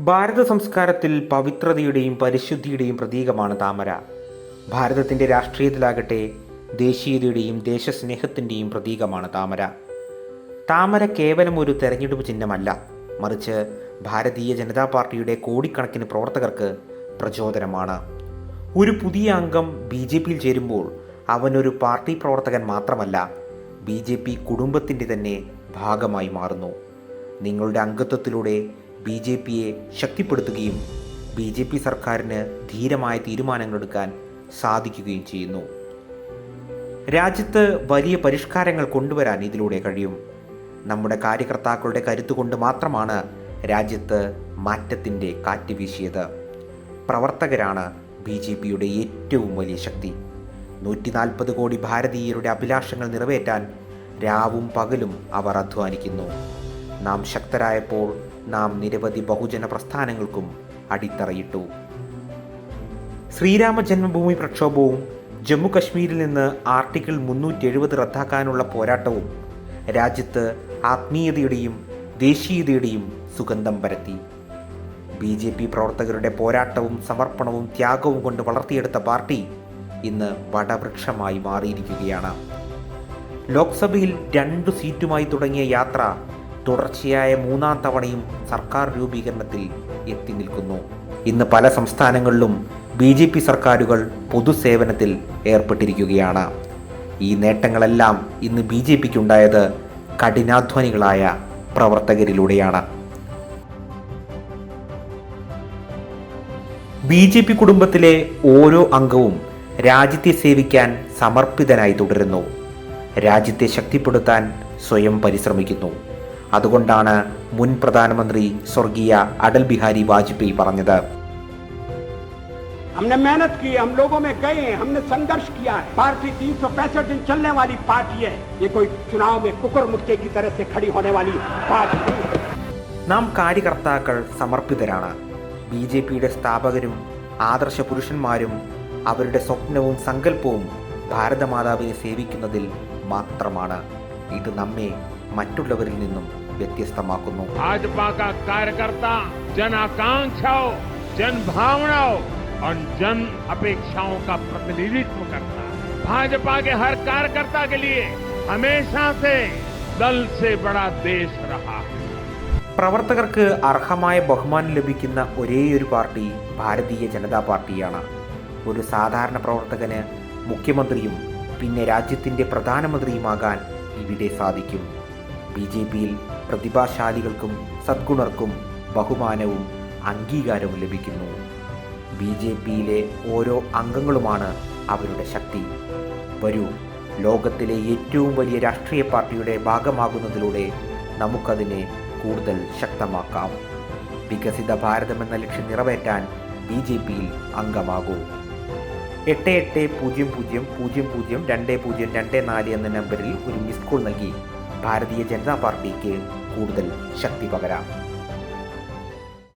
ഭാരത സംസ്കാരത്തിൽ പവിത്രതയുടെയും പരിശുദ്ധിയുടെയും പ്രതീകമാണ് താമര. ഭാരതത്തിന്റെ രാഷ്ട്രീയത്തിലാകട്ടെ ദേശീയതയുടെയും ദേശസ്നേഹത്തിന്റെയും പ്രതീകമാണ് താമര. താമര കേവലം ഒരു തെരഞ്ഞെടുപ്പ് ചിഹ്നമല്ല മറിച്ച് ഭാരതീയ ജനതാ പാർട്ടിയുടെ കോടിക്കണക്കിന് പ്രവർത്തകർക്ക് പ്രചോദനമാണ്. ഒരു പുതിയ അംഗം ബി ജെ പിയിൽ ചേരുമ്പോൾ അവനൊരു പാർട്ടി പ്രവർത്തകൻ മാത്രമല്ല ബി ജെ പി കുടുംബത്തിന്റെ തന്നെ ഭാഗമായി മാറുന്നു. നിങ്ങളുടെ അംഗത്വത്തിലൂടെ ബി ജെ പിയെ ശക്തിപ്പെടുത്തുകയും ബി ജെ പി സർക്കാരിന് ധീരമായ തീരുമാനങ്ങളെടുക്കാൻ സാധിക്കുകയും ചെയ്യുന്നു. രാജ്യത്ത് വലിയ പരിഷ്കാരങ്ങൾ കൊണ്ടുവരാൻ ഇതിലൂടെ കഴിയും. നമ്മുടെ കാര്യകർത്താക്കളുടെ കരുത്തുകൊണ്ട് മാത്രമാണ് രാജ്യത്ത് മാറ്റത്തിന്റെ കാറ്റ് വീശിയത്. പ്രവർത്തകരാണ് ബി ജെ പിയുടെ ഏറ്റവും വലിയ ശക്തി. നൂറ്റി നാൽപ്പത് കോടി ഭാരതീയരുടെ അഭിലാഷങ്ങൾ നിറവേറ്റാൻ രാവും പകലും അവർ അധ്വാനിക്കുന്നു. നാം ശക്തരായപ്പോൾ നാം നിരവധി ബഹുജന പ്രസ്ഥാനങ്ങൾക്കും അടിത്തറയിട്ടു. ശ്രീരാമ ജന്മഭൂമി പ്രക്ഷോഭവും ജമ്മു കശ്മീരിൽ നിന്ന് ആർട്ടിക്കിൾ മുന്നൂറ്റി എഴുപത് റദ്ദാക്കാനുള്ള പോരാട്ടവും രാജ്യത്ത് ആത്മീയതയുടെയും ദേശീയതയുടെയും സുഗന്ധം പരത്തി. ബി ജെ പി പ്രവർത്തകരുടെ പോരാട്ടവും സമർപ്പണവും ത്യാഗവും കൊണ്ട് വളർത്തിയെടുത്ത പാർട്ടി ഇന്ന് വടവൃക്ഷമായി മാറിയിരിക്കുകയാണ്. ലോക്സഭയിൽ രണ്ടു സീറ്റുമായി തുടങ്ങിയ യാത്ര തുടർച്ചയായ മൂന്നാം തവണയും സർക്കാർ രൂപീകരണത്തിൽ എത്തി നിൽക്കുന്നു. ഇന്ന് പല സംസ്ഥാനങ്ങളിലും ബി ജെ പി സർക്കാരുകൾ പൊതുസേവനത്തിൽ ഏർപ്പെട്ടിരിക്കുകയാണ്. ഈ നേട്ടങ്ങളെല്ലാം ഇന്ന് ബി ജെ പിക്കുണ്ടായത് കഠിനാധ്വാനികളായ പ്രവർത്തകരിലൂടെയാണ്. ബി ജെ പി കുടുംബത്തിലെ ഓരോ അംഗവും രാജ്യത്തെ സേവിക്കാൻ സമർപ്പിതനായി തുടരുന്നു. രാജ്യത്തെ ശക്തിപ്പെടുത്താൻ സ്വയം പരിശ്രമിക്കുന്നു. അതുകൊണ്ടാണ് മുൻ പ്രധാനമന്ത്രി സ്വർഗീയ അടൽ ബിഹാരി വാജ്പേയി പറഞ്ഞത് हमने मेहनत की है, हम लोगों में गए हैं, हमने संघर्ष किया है पार्टी तीन सौ पैंसठ दिन चलने वाली पार्टी है ये कोई चुनाव में कुकर मुक्के की तरह से खड़ी होने वाली पार्टी नहीं है നാം കാര്യകർത്താക്കൾ സമർപ്പിതരാണ് ബി ജെ പിയുടെ സ്ഥാപകരും ആദർശ പുരുഷന്മാരും അവരുടെ സ്വപ്നവും സങ്കല്പവും ഭാരതമാതാവിനെ സേവിക്കുന്നതിൽ മാത്രമാണ് ഇത് നമ്മെ മറ്റുള്ളവരിൽ നിന്നും വ്യത്യസ്തമാക്കുന്നു भाजपा का कार्यकर्ता जन आकांक्षाओं जन भावनाओं और जन अपेक्षाओं का प्रतिनिधित्व करता है भाजपा के हर कार्यकर्ता के लिए हमेशा से दल से बड़ा देश रहा है പ്രവർത്തകർക്ക് അർഹമായ ബഹുമാനം ലഭിക്കുന്ന ഒരേയൊരു പാർട്ടി ഭാരതീയ ജനതാ പാർട്ടിയാണ് ഒരു സാധാരണ പ്രവർത്തകന് മുഖ്യമന്ത്രിയും പിന്നെ രാജ്യത്തിൻ്റെ പ്രധാനമന്ത്രിയുമാകാൻ ഇവിടെ സാധിക്കും ബി ജെ പിയിൽ പ്രതിഭാശാലികൾക്കും സദ്ഗുണർക്കും ബഹുമാനവും അംഗീകാരവും ലഭിക്കുന്നു. ബി ജെ പിയിലെ ഓരോ അംഗങ്ങളുമാണ് അവരുടെ ശക്തി. വരൂ ലോകത്തിലെ ഏറ്റവും വലിയ രാഷ്ട്രീയ പാർട്ടിയുടെ ഭാഗമാകുന്നതിലൂടെ നമുക്കതിനെ കൂടുതൽ ശക്തമാക്കാം. വികസിത ഭാരതം എന്ന ലക്ഷ്യം നിറവേറ്റാൻ ബി ജെ പിയിൽ അംഗമാകൂ. എട്ട് എട്ട് പൂജ്യം പൂജ്യം പൂജ്യം പൂജ്യം രണ്ട് പൂജ്യം രണ്ട് നാല് എന്ന നമ്പറിൽ ഒരു മിസ് കോൾ നൽകി. ഭാരതീയ ജനതാ പാർട്ടിക്ക് കൂടുതൽ ശക്തി പകരാം.